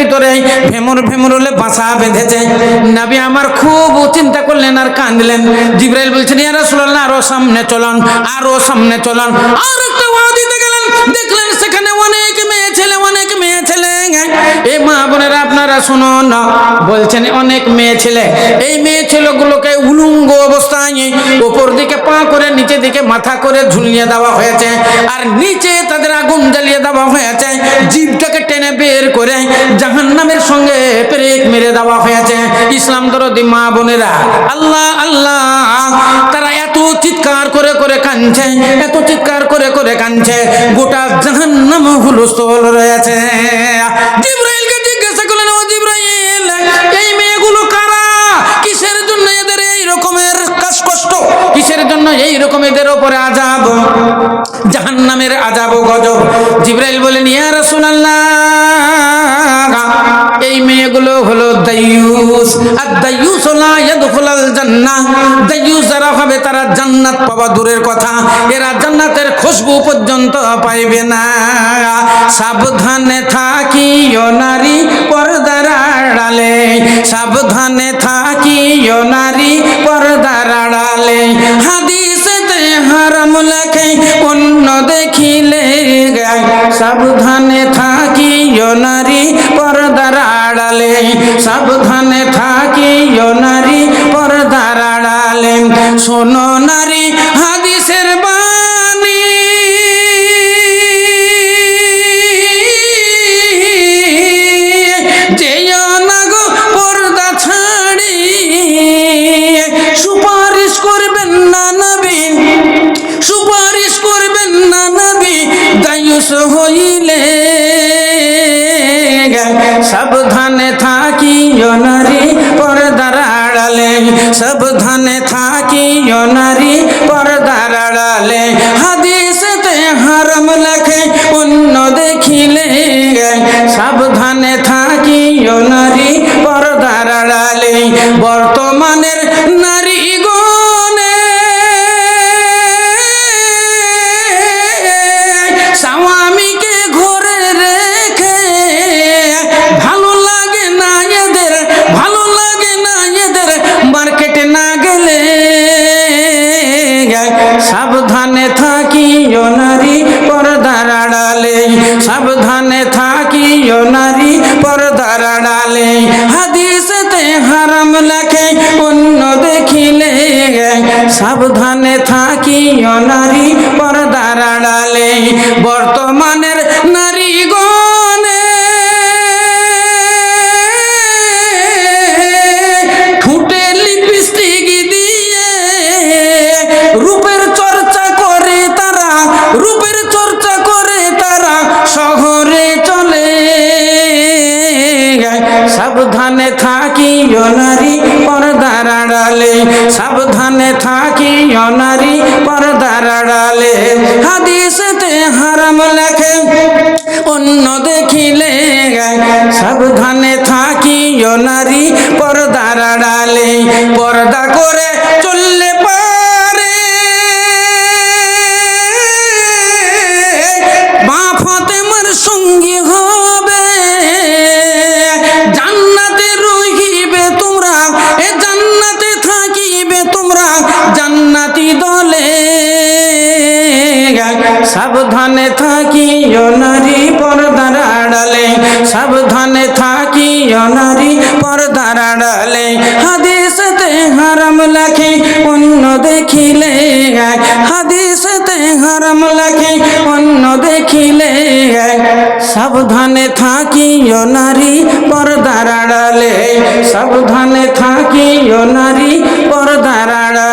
ভিতরে ভেমর হলে বাসা বেঁধেছে। নাবি আমার খুব চিন্তা করলেন আর কাঁদলেন। জিব্রাইল বলছেন আরও সামনে চলন, আরও সামনে চলন। আর একটা ওয়াদিতে গেলেন, দেখলেন এই মা বোনেরা আপনারা শুনুন বলছেন, অনেক মেয়ে ছেলে। এই মেয়ে ছেলেগুলোকে উলুঙ্গ অবস্থায় উপর দিকে পা করে, নিচে দিকে মাথা করে ঝুলিয়ে দেওয়া হয়েছে আর নিচে তাদের আগুন জ্বালিয়ে দেওয়া হয়েছে। জীবটাকে টেনে বের করে জাহান্নামের সঙ্গে পেরেক মেরে দেওয়া হয়েছে। ইসলাম দরদি মা বোনেরা, আল্লাহ আল্লাহ। চিৎকার করে করে কাঁদছে, এত চিৎকার করে করে কাঁদছে, গোটা জাহান্নাম হুলস্থল রয়েছে। জিব্রাইলকে জিজ্ঞাসা করলেন, ও জিব্রাইল, এই মেয়েগুলো কারা? কিসের জন্য এদের এই রকমের কষ্ট কিসের জন্য এই রকম এদের ওপরে আজাব জাহান্নামের আজাব গজব। জিব্রাইল বলেন ইয়া রাসূলুল্লাহ মেয়েগুলো হলো দাইয়ুস আর দাইয়ুস লা ইয়াদখুলাল জান্নাহ। দাইয়ুস যারা হবে তারা জান্নাত পাওয়া দূরের কথা। এরা জান্নাতের খুশবু পর্যন্ত পাইবে না। সাবধানে থাকিও নারী পর্দার আড়ালে। সাবধানে থাকিও নারী পর্দার আড়ালে। হাদিসেতে হারাম লেখে, অন্য দেখিলে সাবধানে থাকিও নারী পর্দার আড়ালে, সাবধানে থাকিও নারী পর্দার আড়ালে। শোনো নারী, হাদিসের না গো পর্দা ছাড়ি। সুপারিশ করবেন সুপারিশ করবেন হইলে। সাবধানে থাকি নারী পর্দার আড়ালে সাবধানে থাকি নারী পর্দার আড়ালে হাদিসেতে হারাম লেখে অন্য দেখিলে সাবধানে থাকি নারী পর্দার আড়ালে বর্তমানের নারী সাবধানে থাকি অনারি পর্দার আড়ালে। হাদিসেতে হারাম লেখে, অন্য দেখিলে সাবধানে থাকি অনারি পর্দার আড়ালে। পর্দা করে চললে সাবধানে থাকি নারী পর্দার আড়ালে। সাবধানে থাকি নারী পর্দার আড়ালে। হাদিসতে হারাম লেখে, অন্য দেখিলে হাদিসতে হারাম লেখে, অন্য দেখিলে সাবধানে থাকি নারী পর্দার আড়ালে। সাবধানে থাকি নারী পর্দার আড়ালে।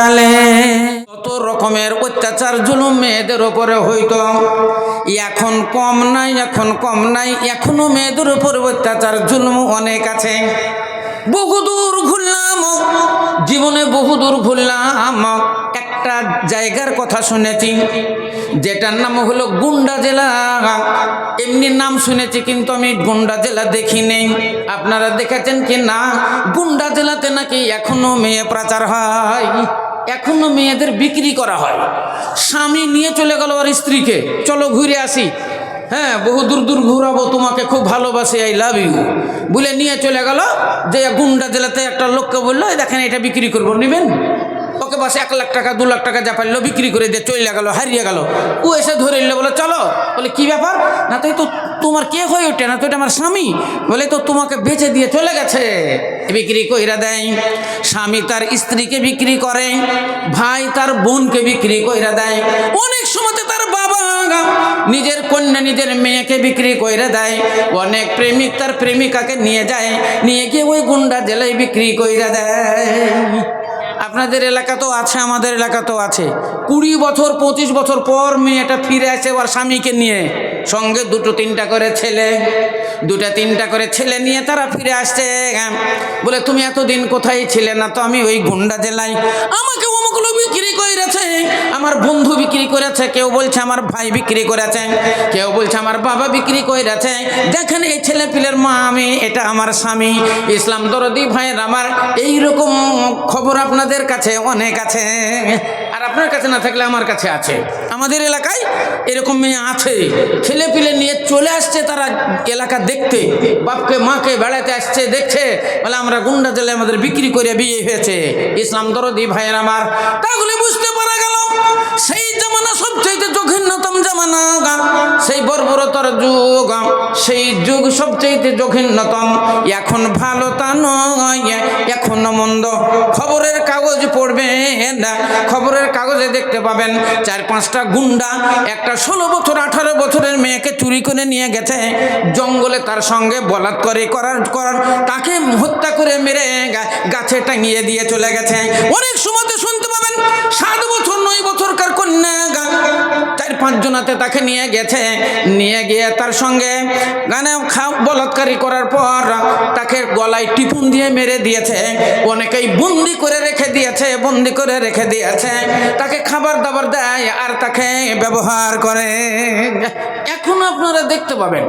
অত্যাচার জুলুম মেয়েদের ওপরে হইতো। এখন কম নাই, এখন কম নাই, এখনও মেয়েদের উপরে অত্যাচার, জুলুম অনেক আছে। বহুদূর ঘুরলাম, জীবনে বহুদূর ঘুরলাম। একটা জায়গার কথা শুনেছি, যেটার নাম হলো গুন্ডা জেলা। এমনি নাম শুনেছি, কিন্তু আমি গুন্ডা জেলা দেখি নেই। আপনারা দেখেছেন কি না? গুন্ডা জেলাতে নাকি এখনও মেয়ে প্রচার হয়। এখনও মেয়েদের বিক্রি করা হয়। স্বামী নিয়ে চলে গেল ওর স্ত্রীকে। চলো ঘুরে আসি। হ্যাঁ বহু দূর দূর ঘুরাবো, তোমাকে খুব ভালোবাসি আই লাভ ইউ বলে নিয়ে চলে গেল। যে গুন্ডা জেলাতে একটা লোককে বলল, "এই দেখেন, এটা বিক্রি করব, নেবেন? ওকে বাস এক লাখ টাকা, দু লাখ টাকা যা পারল বিক্রি করে দিয়ে চলে গেল, হারিয়ে গেল। ও এসে ধরে নিল বলে চলো। বলে, কি ব্যাপার? না তো তো তোমার কে হয়ে ওঠে না? তো এটা আমার স্বামী। বলে, তো তোমাকে বেচে দিয়ে চলে গেছে। বিক্রি কইরা দেয়। স্বামী তার স্ত্রীকে বিক্রি করে, ভাই তার বোনকে বিক্রি কইরা দেয়। অনেক সময় তার বাবা নিজের কন্যা, নিজের মেয়েকে বিক্রি কইরা দেয়। অনেক প্রেমিক তার প্রেমিকাকে নিয়ে যায়। নিয়ে গিয়ে ওই গুন্ডা জেলায় বিক্রি কইরা দেয়। আপনাদের এলাকাতেও আছে, আমাদের এলাকা তো আছে। কুড়ি বছর, পঁচিশ বছর পর মেয়েটা ফিরে আসে ওর স্বামীকে নিয়ে। সঙ্গে দুটো, তিনটা করে ছেলে, দুটা, তিনটা করে ছেলে নিয়ে তারা ফিরে আসছে বলে, তুমি এতদিন কোথায় ছিলে না? তো আমি ওই গুন্ডা জেলায়। আমাকে অমুকগুলো বিক্রি করেছে আমার বন্ধু বিক্রি করেছে, কেউ বলছে আমার ভাই বিক্রি করেছে, কেউ বলছে আমার বাবা বিক্রি করেছে দেখেন এই ছেলে পিলের মা, আমি, এটা আমার স্বামী। ইসলাম দরদি ভাইয়ের আমার এই রকম খবর আপনাদের কাছে অনেক আছে। আর আপনার কাছে না থাকলে আমার কাছে আছে। আমাদের এলাকায় এরকম মেয়ে আছে। ছেলে পিলে নিয়ে চলে আসছে তারা এলাকা দেখতে। বাপকে, মাকে বেড়াতে আসছে, দেখছে। বলে, আমরা গুন্ডা জেলে আমাদের বিক্রি করে বিয়ে হয়েছে। ইসলাম দরদি ভাইয়ের আমার। তাহলে বুঝতে পারা গেল, সেই জামানা সবচাইতে জঘন্যতম জামানা সেই বর্বরতর যুগ, সেই যুগ সবচাইতে জঘন্যতম এখন ভালো তা নয়, এখন মন্দ খবরের কাগজ পড়বে না, খবরের কাগজে দেখতে পাবেন, চার পাঁচটা গুন্ডা, একটা ষোলো বছর, আঠারো বছরের মেয়েকে চুরি করে নিয়ে গেছে, জঙ্গলে তার সঙ্গে বলাৎকারি করার করার, তাকে হত্যা করে মেরে গাছে টাঙিয়ে দিয়ে চলে গেছে। অনেক সময় শুনতে পাবেন সাত বছর, নয় বছরকার কন্যা চার পাঁচ জনাতে তাকে নিয়ে গেছে। নিয়ে গিয়ে তার সঙ্গে গানে বলাৎকারি করার পর তাকে গলায় টিপুন দিয়ে মেরে দিয়েছে। অনেকেই বন্দি করে রেখে দিয়েছে, বন্দি করে রেখে দিয়েছে। তাকে খাবার দাবার দেয় আর তাকে ব্যবহার করে। এখন আপনারা দেখতে পাবেন,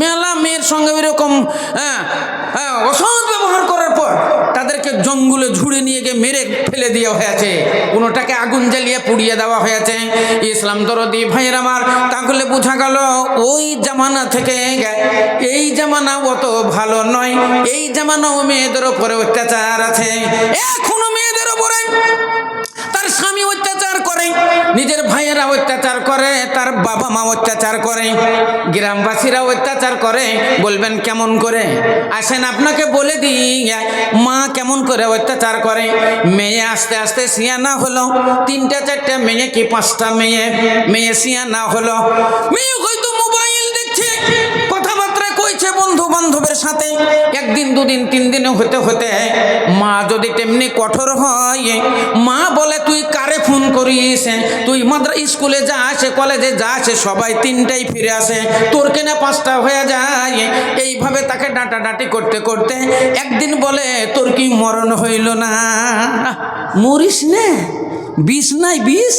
মেলা মেয়ের সঙ্গে এরকম হ্যাঁ হ্যাঁ অসৎ ব্যবহার করার পর তাদেরকে জঙ্গলে ঝুড়ে নিয়ে গিয়ে মেরে ফেলে দেওয়া হয়েছে। কোনোটাকে আগুন জ্বালিয়ে পুড়িয়ে দেওয়া হয়েছে। ইসলাম দরদি ভাইয়ের আমার, তাহলে বোঝা গেল ওই জামানা থেকে এই জামানা অত ভালো নয়। এই জামানাও মেয়েদের ওপরে অত্যাচার আছে। এখনও মেয়েদের ওপরে স্বামী অত্যাচার করে, নিজের ভাইয়েরা অত্যাচার করে, তার বাবা মা অত্যাচার করে গ্রামবাসীরা অত্যাচার করে, বলবেন কেমন করে? আসেন আপনাকে বলে দিই, মা কেমন করে অত্যাচার করে? মেয়ে আস্তে আস্তে সিয়ানা হলো, তিনটা চারটা মেয়ে কি পাঁচটা মেয়ে? মেয়ে সিয়ানা হলো, মেয়ে হয়তো বান্ধবের সাথে একদিন, দুদিন, তিন দিনে হতে হতে মা যদি তেমনি কঠোর হয়, মা বলে, তুই কারে ফোন করিস? তুই মাদ্রা, স্কুলে যা আসে কলেজে যা আসে সবাই তিনটাই ফিরে আসে, তোর কেনে পাঁচটা হয়ে যায়? এইভাবে তাকে ডাঁটা ডাঁটি করতে করতে একদিন বলে, তোর কি মরণ হইল না? মরিস না? বিষ নাই, বিষ?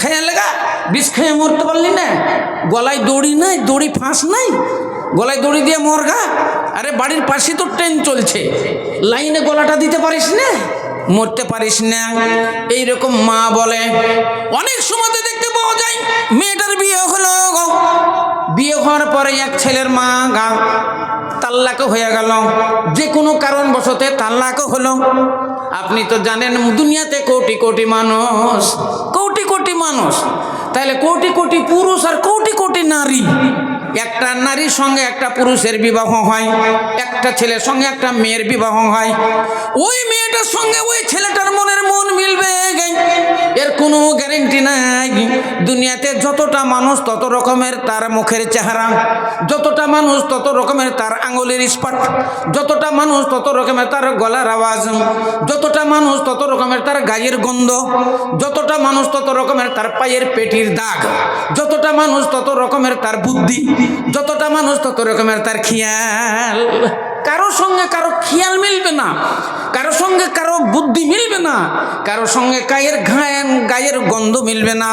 খেয়ে লাগা? বিষ খেয়ে মরতে পারলি না? গলায় দড়ি নাই, দড়ি ফাঁস নাই? গলায় দড়ি দিয়ে মরগা আরে বাড়ির পাশে তো ট্রেন চলছে। লাইনে গলাটা দিতে পারিস না? মরতে পারিস না। এইরকম মা বলে। অনেক সময়তে দেখতে পাওয়া যায়, মেয়েটার বিয়ে হলো। বিয়ে হওয়ার পরে এক ছেলের মা গা তাল্লাকও হয়ে গেল। যে কোনো কারণবশতে তাল্লাকও হলো। আপনি তো জানেন দুনিয়াতে কোটি কোটি মানুষ। কোটি কোটি মানুষ। তাহলে কোটি কোটি পুরুষ আর কোটি কোটি নারী। একটা নারীর সঙ্গে একটা পুরুষের বিবাহ হয়, একটা ছেলের সঙ্গে একটা মেয়ের বিবাহ হয়। ওই মেয়েটার সঙ্গে ওই ছেলেটার মনের মন মিলবে এর কোনো গ্যারেন্টি নাই। দুনিয়াতে যতটা মানুষ তত রকমের তার মুখের চেহারা, যতটা মানুষ তত রকমের তার আঙুলের স্পট, যতটা মানুষ তত রকমের তার গলার আওয়াজ, যতটা মানুষ তত রকমের তার গায়ের গন্ধ, যতটা মানুষ তত রকমের তার পায়ের পেটির দাগ, যতটা মানুষ তত রকমের তার বুদ্ধি যতটা মানুষ তত রকমের তার খেয়াল। কারও সঙ্গে কারও খেয়াল মিলবে না কারও সঙ্গে কারও বুদ্ধি মিলবে না কারও সঙ্গে গায়ের ঘায়ের গায়ের গন্ধ মিলবে না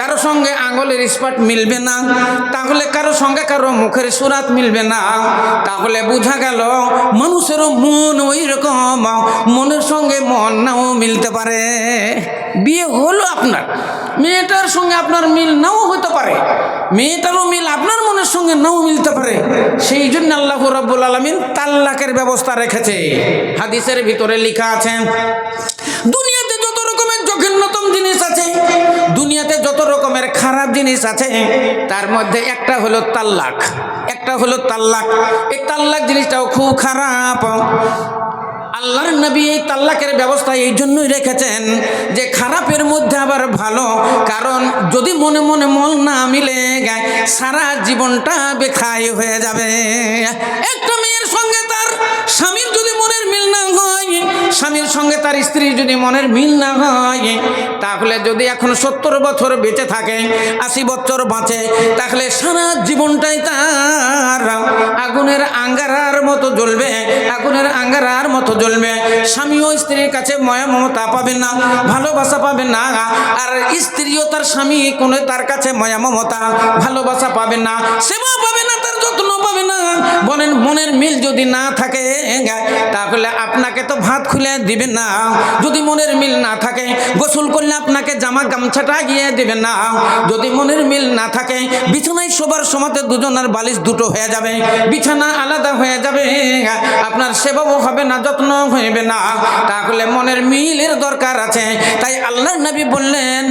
কারও সঙ্গে আঙুলের স্পট মিলবে না, তাহলে কারও সঙ্গে কারও মুখের সুরাত মিলবে না। তাহলে বোঝা গেল মানুষেরও মন ওই রকম মনের সঙ্গে মন নাও মিলতে পারে। বিয়ে হলো আপনার, মেয়েটার সঙ্গে আপনার মিল নাও হতে পারে। মেয়েটারও মিল, আপনার মনের সঙ্গে নাও মিলতে পারে। সেই জন্য আল্লাহ রাব্বুল আলমিন তাল্লাকের ব্যবস্থা রেখেছে। হাদিসের ভিতরে লেখা আছে, দুনিয়াতে যত রকমের জঘন্যতম জিনিস আছে, দুনিয়াতে যত রকমের খারাপ জিনিস আছে, তার মধ্যে একটা হলো তাল্লাক একটা হলো তাল্লাক এই তাল্লাক জিনিসটাও খুব খারাপ। আল্লাহর নবী এই তাল্লাকের ব্যবস্থা এই জন্যই রেখেছেন যে খারাপের মধ্যে আবার ভালো। কারণ যদি মনে মনে মন না মিলে গায় সারা জীবনটা বেখাই হয়ে যাবে। একটা মেয়ের সঙ্গে তার স্বামীর যদি মনের মিল না হয়, স্বামীর সঙ্গে তার স্ত্রীর যদি মনের মিল না হয়, তাহলে যদি এখন সত্তর বছর বেঁচে থাকে, আশি বছর বাঁচে, তাহলে সারা জীবনটাই তার আগুনের আঙ্গারার মতো জ্বলবে, আগুনের আঙ্গারার মতো জ্বলবে। স্বামী ও স্ত্রীর কাছে ময়া, মমতা পাবে না, ভালোবাসা পাবে না, আর স্ত্রীও তার স্বামী, কোনো তার কাছে ময়া, মমতা ভালোবাসা পাবে না। তার পাবে না। বলেন, মনের মিল যদি না থাকে, তাহলে আপনাকে তো ভাত খুলে দিবে না। যদি মনের মিল না থাকে, গোসল করলে আপনাকে জামা গামছাটা গিয়ে দেবে না। যদি মনের মিল না থাকে, বিছানায় শোবার সময় দুজনের বালিশ দুটো হয়ে যাবে, বিছানা আলাদা হয়ে যাবে। আপনার সেবাও হবে না, যত্ন হইবে না। তাহলে মনের মিলের দরকার আছে। তাই আল্লাহ নবী বললেন,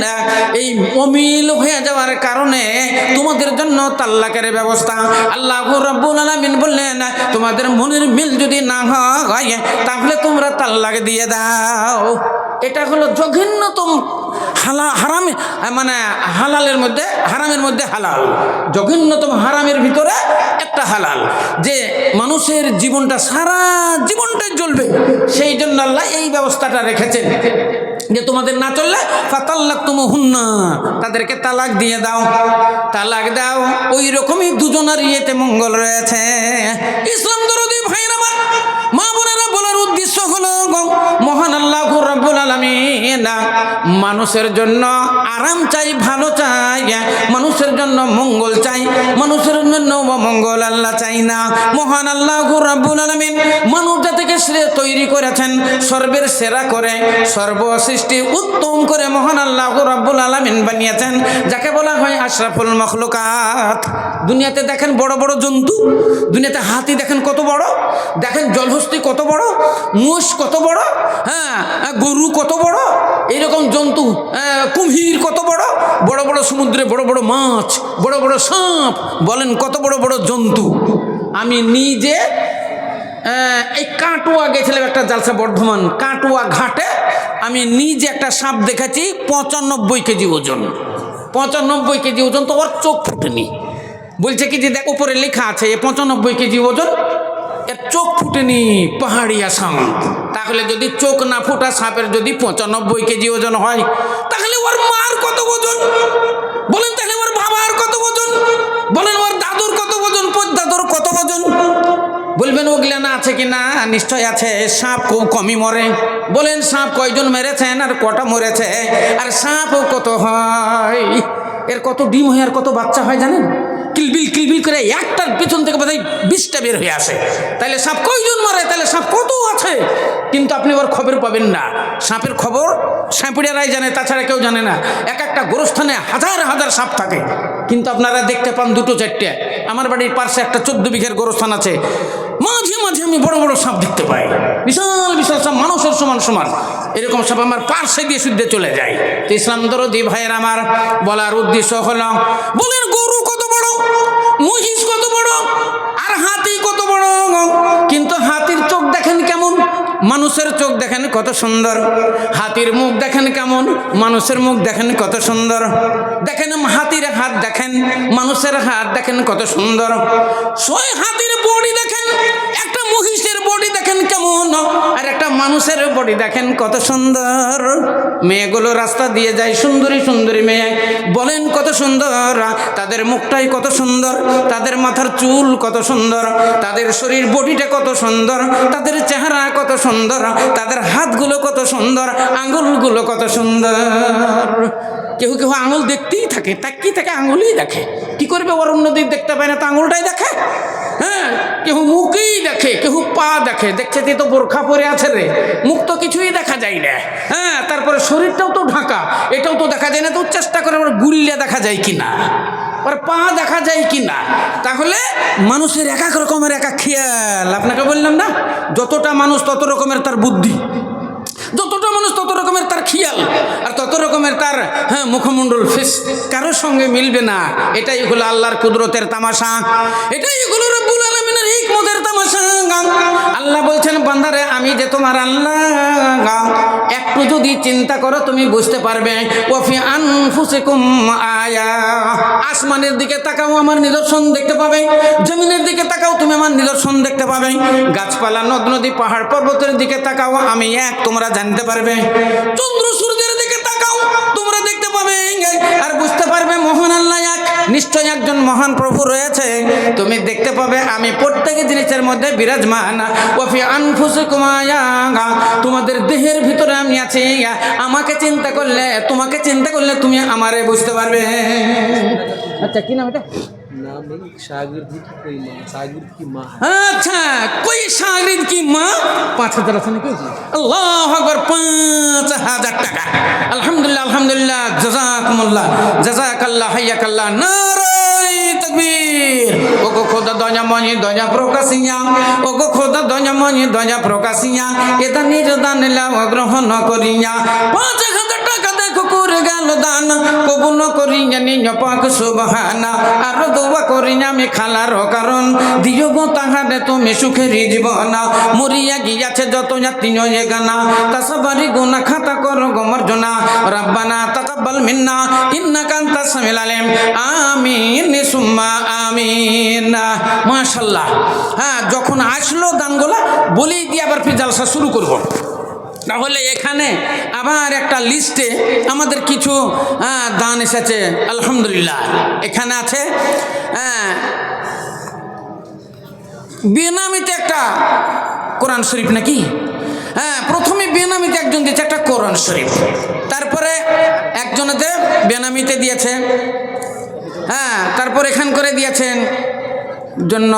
এই অমিল হয়ে যাওয়ার কারণে তোমাদের জন্য তাল্লাকের ব্যবস্থা। আল্লাহ রব্বুল আলামিন বললেন, তোমাদের মনের মিল যদি না হয়, তাহলে তোমরা তাল্লাক দিয়ে দাও। এটা হলো জঘন্যতম হালা, হারামে মানে হালালের মধ্যে, হারামের মধ্যে হালাল। জঘন্যতম হারামের ভিতরে একটা হালাল, যে মানুষের জীবনটা সারা জীবনটাই জ্বলবে। সেই জন্য আল্লাহ এই ব্যবস্থাটা রেখেছেন। যে তোমাদের না চললে ফাতাল্লাক তুমি হুন্না তাদেরকে তালাক দিয়ে দাও। তালাক দাও। ওই রকমই দুজনের ইয়েতে মঙ্গল রয়েছে। ইসলাম দরদি ভাইয়ের আমার মহান আল্লাহ রব্বুল আলমিন, মানুষের জন্য আরাম চাই, ভালো চাই, মানুষের জন্য মঙ্গল চাই, মানুষের জন্য মঙ্গল আল্লাহ চাই না। মহান আল্লাহ রব্বুল আলমিন, মানুষ জাতিকে সে তৈরি করেছেন সর্বের সেরা করে, সর্বসৃষ্টি উত্তম করে মহান আল্লাহ রব্বুল আলমিন বানিয়েছেন, যাকে বলা হয় আশরাফুল মখলুকাত। দুনিয়াতে দেখেন বড় বড় জন্তু, দুনিয়াতে হাতি দেখেন কত বড়, দেখেন জলহস্তি কত বড়, মুষ কত বড় হ্যাঁ গরু কত বড়? এইরকম জন্তু আহ, কুমির কত বড়? বড় বড় সমুদ্রে বড় বড় মাছ বড় বড় সাপ বলেন কত বড় বড় জন্তু? আমি নিজে আহ, এই কাটুয়া গেছিলাম একটা জালসা বর্ধমান কাটুয়া ঘাটে আমি নিজে একটা সাপ দেখেছি পঁচানব্বই কেজি ওজন। পঁচানব্বই কেজি ওজন তো ওর চোখ ফুটেনি। বলছে কি যে দেখ উপরে লেখা আছে পঁচানব্বই কেজি ওজন এর চোখ ফুটেনি পাহাড়ি আসাম। তাহলে যদি চোখ না ফুটা সাপের যদি পঁচানব্বই কেজি ওজন হয়, তাহলে ওর মার কত ওজন? বলেন তাহলে ওর বাবার কত ওজন? বলেন ওর দাদুর কত ওজন? দাদুর কত ওজন? বলবেন, ওগুলা না আছে কি না? নিশ্চয় আছে। সাপ কমই মরে। বলেন, সাপ কয়জন মেরেছেন আর কটা মরেছে? আর সাপও কত হয়? এর কত ডিম হয় আর কত বাচ্চা হয় জানেন? কিলবিল কিলবিল করে একটার পেছন থেকে বোধহয় বিষটা বের হয়ে আসে। তাহলে সাপ কয়জন মারে? তাহলে সাপ কত আছে? কিন্তু আপনি ওর খবর পাবেন না। সাপের খবর সাঁপিড়ারাই জানে, তাছাড়া কেউ জানে না। এক একটা গোরস্থানে হাজার হাজার সাপ থাকে। কিন্তু আপনারা দেখতে পান দুটো চারটে। আমার বাড়ির পাশে একটা চোদ্দ বিঘের গোরস্থান আছে। মাঝে মাঝে আমি বড় বড় সাপ দেখতে পাই। বিশাল বিশাল সাপ, মানুষের সমান সমান। এরকম সাপ আমার পার্শ্বে দিয়ে শুদ্ধে চলে যায়। তো ইসলাম দরদি ভাইয়ের আমার বলার উদ্দেশ্য হলো, বলেন গরু মহিষ কত বড়? আর হাতি কত বড় কিন্তু হাতির চোখ দেখেন কেমন? মানুষের চোখ দেখেন কত সুন্দর। হাতির মুখ দেখেন কেমন? মানুষের মুখ দেখেন কত সুন্দর। দেখেন হাতির হাত দেখেন, মানুষের হাত দেখেন কত সুন্দর। সই হাতির বডি দেখেন, একটা মহিষের বডি দেখেন কেমন? আর একটা মানুষের বডি দেখেন কত সুন্দর। মেয়েগুলো রাস্তা দিয়ে যায়, সুন্দরী সুন্দরী মেয়ে। বলেন কত সুন্দর? তাদের মুখটাই কত সুন্দর? তাদের মাথার চুল কত সুন্দর? তাদের শরীর বডিটা কত সুন্দর? তাদের চেহারা কত সুন্দর? তাদের হাতগুলো কত সুন্দর? আঙুলগুলো কত সুন্দর? কেউ কেউ আঙুল দেখতেই থাকে তাকিয়ে থাকে? আঙুলই দেখে। কি করবে? ওর অন্য দিক দেখতে পায় না, তো আঙুলটাই দেখে। হ্যাঁ কেউ মুখেই দেখে কেউ পা দেখে। দেখছে যে তো বোরখা পরে আছে রে, মুখ তো কিছুই দেখা যায় না। হ্যাঁ তারপরে শরীরটাও তো ঢাকা, এটাও তো দেখা যায় না, তো চেষ্টা করে আবার গুল্লে দেখা যায় কি না ওর পা দেখা যায় কি না তাহলে মানুষের এক এক রকমের এক এক খেয়াল, আপনাকে বললাম না? যতটা মানুষ তত রকমের তার বুদ্ধি। যতটা মানুষ তত রকমের তার খেয়াল আর তত রকমের তার হ্যাঁ মুখমণ্ডল ফেস। কারোর সঙ্গে মিলবে না। এটাই হলো আল্লাহর কুদরতের তামাশা। এটাই হলো রব্বুল আলমিনের তামাশা। আল্লাহ বলছেন, বান্দারে, আমি যে তোমার আল্লাহ, একটু যদি চিন্তা করো, তুমি বুঝতে পারবে। ওফি আনফুসিকুম আয়া। দিকে তাকাও, আমার নিদর্শন দেখতে পাবে। জমিনের দিকে তাকাও, তুমি আমার নিদর্শন দেখতে পাবে। গাছপালা, নদ, নদী, পাহাড়, পর্বতের দিকে তাকাও, আমি এক, তোমরা জানতে পারবে। চন্দ্র সূর্যের দিকে তাকাও, তোমরা দেখতে পাবে। আর বুঝতে পারবে, মহান আল্লাহ এক নিশ্চয় একজন মহান প্রভু রয়েছে। তুমি দেখতে পাবে, আমি প্রত্যেক জিনিসের মধ্যে বিরাজমান। ওফি আনফুসিকুম আয়া তোমাদের দেহের ভিতরে আমি আছি। আমাকে চিন্তা করলে, তোমাকে চিন্তা করলে তুমি আমারে বুঝতে পারবে। আচ্ছা কি নাম এটা? আচ্ছা কই সাগরিদ কি মা? পাঁচ হাজার আছে নাকি? আল্লাহ আকবর পাঁচ হাজার টাকা। আলহামদুলিল্লাহ আলহামদুলিল্লাহ জাজাকুমুল্লাহ জাজাকাল্লাহ হাইয়াকাল্লাহ নারায় তকবীর। ওগো খোদা দয়ামণি দয়া প্রকাশিয়া। ওগো খোদা দয়ামণি দয়া প্রকাশিয়া। এটা নির্দান লাভ গ্রহণ করিয়া। পাঁচ হাজার টাকা দেখো করে গেল দান, কবুল করিয়া নিজ পাক সুবহানা, আর দোয়া করি আমি খালার কারণ। দিও গো তাহারে তুমি সুখের জীবন, মরিয়া গিয়াছে যত জাতীয় এ গানা, তা সবারই গুনা খাতা করো গমর্জনা রব্বানা তাকাব্বাল মিন্না, ইন্নাকা আনতাস সামিউল আলিম। আমিন, সুম্মা আমিন। মাশাআল্লাহ হ্যাঁ যখন আসলো গানগুলা, বলেই দিয়ে আবার ফির জালসা শুরু করব। তাহলে এখানে আবার একটা লিস্টে আমাদের কিছু দান এসেছে। আলহামদুলিল্লাহ। এখানে আছে হ্যাঁ বেনামিতে একটা কোরআন শরীফ নাকি? হ্যাঁ প্রথমে বেনামিতে একজন দিয়েছে একটা কোরআন শরীফ। তারপরে একজনেতে বেনামিতে দিয়েছে। হ্যাঁ তারপর এখান করে দিয়েছেন জন্য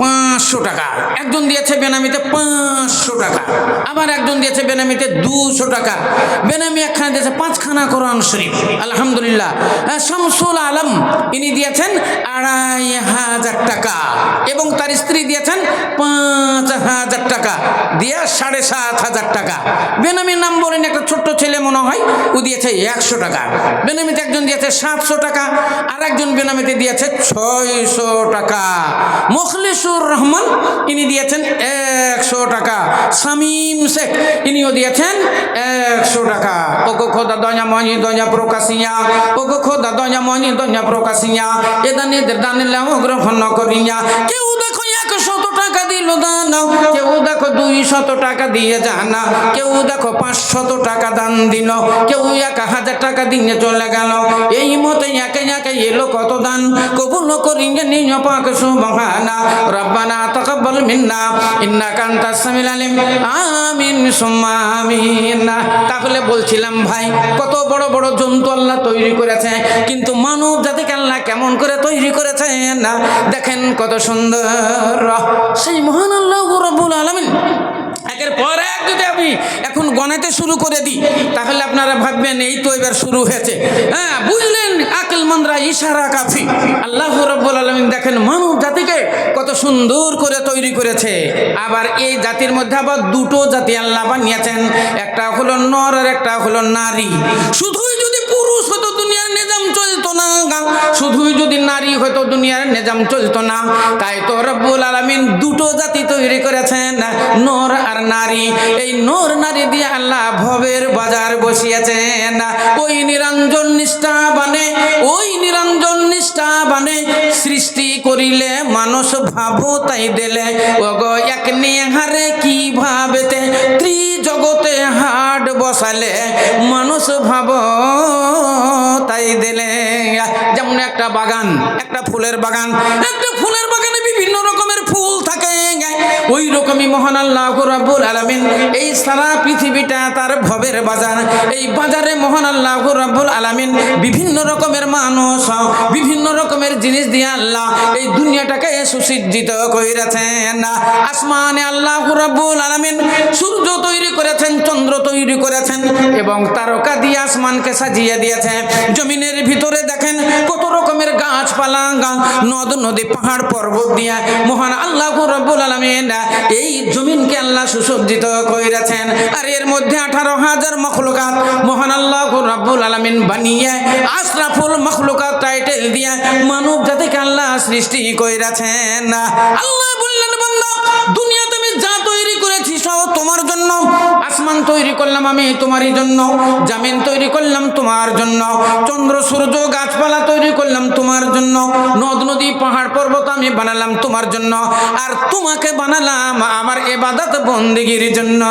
পাঁচশো টাকা। একজন দিয়েছে বেনামিতে পাঁচশো টাকা। আবার একজন দিয়েছে বেনামিতে দুশো টাকা। বেনামি একখানা দিয়েছে পাঁচখানা কোরআন শরীফ। আলহামদুলিল্লাহ। শামসুল আলম, ইনি দিয়েছেন আড়াই হাজার টাকা। এবং তার স্ত্রী দিয়েছেন পাঁচ হাজার টাকা। দিয়ে সাড়ে সাত হাজার টাকা। বেনামির নাম বলেন একটা ছোট্ট ছেলে মনে হয়, ও দিয়েছে একশো টাকা। বেনামিতে একজন দিয়েছে সাতশো টাকা। আর একজন বেনামিতে দিয়েছে ছয়শো টাকা। মুখলিসুর রহমান, ইনি দিয়েছেন একশো টাকা। শামীম শেখ, ইনিও দিয়েছেন একশো টাকা। ওগো খোদা দয়া মনি, দয়া প্রকাশিয়া। ওগো খোদা দয়া মনি, দয়া প্রকাশিয়া। এ দানিদের দানিলাম গ্রহণ করিয়া। কেউ দেখো শত টাকা দিয়ে জানা কেউ দেখো পাঁচশত টাকা দান দিল, কেউ এক হাজার টাকা দিয়ে চলে গেল। এই মতে একে একে এলো কত দান? কবুল করিয়ে নিজ পাক সুবহানা। রব্বানা তাকাব্বাল মিন্না, ইন্নাকা আনতাস আলিম। আমিন, সুম্মা তাহলে বলছিলাম ভাই, কত বড় বড় জন্তু আল্লাহ তৈরি করেছে, কিন্তু মানব জাতিকে আল্লাহ কেমন করে তৈরি করেছে না? দেখেন কত সুন্দর। সেই মহান আল্লাহ রব্বুল আলামিন একের পর এক যদি আমি এখন গণাতে শুরু করে দিই, তাহলে আপনারা ভাববেন এই তো এবার শুরু হয়েছে। হ্যাঁ বুঝলেন? আকলমন্দরা ইশারা কাফি। আল্লাহ রব্বুল আলমিন দেখেন, মানব জাতিকে কত সুন্দর করে তৈরি করেছে। আবার এই জাতির মধ্যে আবার দুটো জাতি আল্লাহ বানিয়েছেন। একটা হলো নর আর একটা হলো নারী। শুধুই দুনিয়ার নিজাম চলতো না শুধুই যদি নারী হয়তো দুনিয়ার নিজাম চলতো না। তাই তো রব্বুল আলমিন দুটো জাতি তৈরি করেছেন, নর আর নারী। এই নর নারী দিয়ে আল্লাহ ভবের বাজার বসিয়েছেন। ওই নিরঞ্জন নিষ্ঠা বানে, ওই নিরঞ্জন নিষ্ঠা বানে সৃষ্টি করিলে মানুষ ভাবো তাই দিলে। ওগো এক হারে কি ভাবেতে ত্রি জগতে হাট বসালে মানুষ ভাব একটা বাগান একটা ফুলের বাগান মহান আল্লাহ রাব্বুল আলামিন, এই সারা পৃথিবীটা তার ভবের বাজার। এই বাজারে মহান আল্লাহ রাব্বুল আলামিন বিভিন্ন রকমের মানুষ, বিভিন্ন রকমের জিনিস দিয়ে আল্লাহ এই দুনিয়াটাকে সুসজ্জিত কইরাছেন। আসমানে আল্লাহ রাব্বুল আলামিন সূর্য তৈরি করেছেন, চন্দ্র তৈরি করেছেন এবং তারকা দিয়ে আসমানকে সাজিয়ে দিয়েছে। জমিনের ভিতরে দেখেন কত রকমের গাছপালা নদ নদী পাহাড় পর্বত দিয়ে মহান আল্লাহ রব্বুল আলমিন এই জমিনকে আল্লাহ সুসজ্জিত করেছেন আর এর মধ্যে আঠারো হাজার মখলুকাত মহান আল্লাহ রব্বুল আলমিন বানিয়ে আশরাফুল মখলুকাত টাইটেল দিয়ে মানব জাতিকে আল্লাহ সৃষ্টি করেছেন আল্লাহ বললেন, বান্দা, দুনিয়াতে আমি যা তৈরি করেছি সব তোমার জন্য। আসমান তৈরি করলাম আমি তোমারই জন্য, জামিন তৈরি করলাম তোমার জন্য, চন্দ্র, সূর্য, গাছপালা তৈরি করলাম তোমার জন্য, নদ, নদী, পাহাড়, পর্বত আমি বানালাম তোমার জন্য, আর তোমাকে বানালাম আমার এবাদত বন্দিগির জন্য।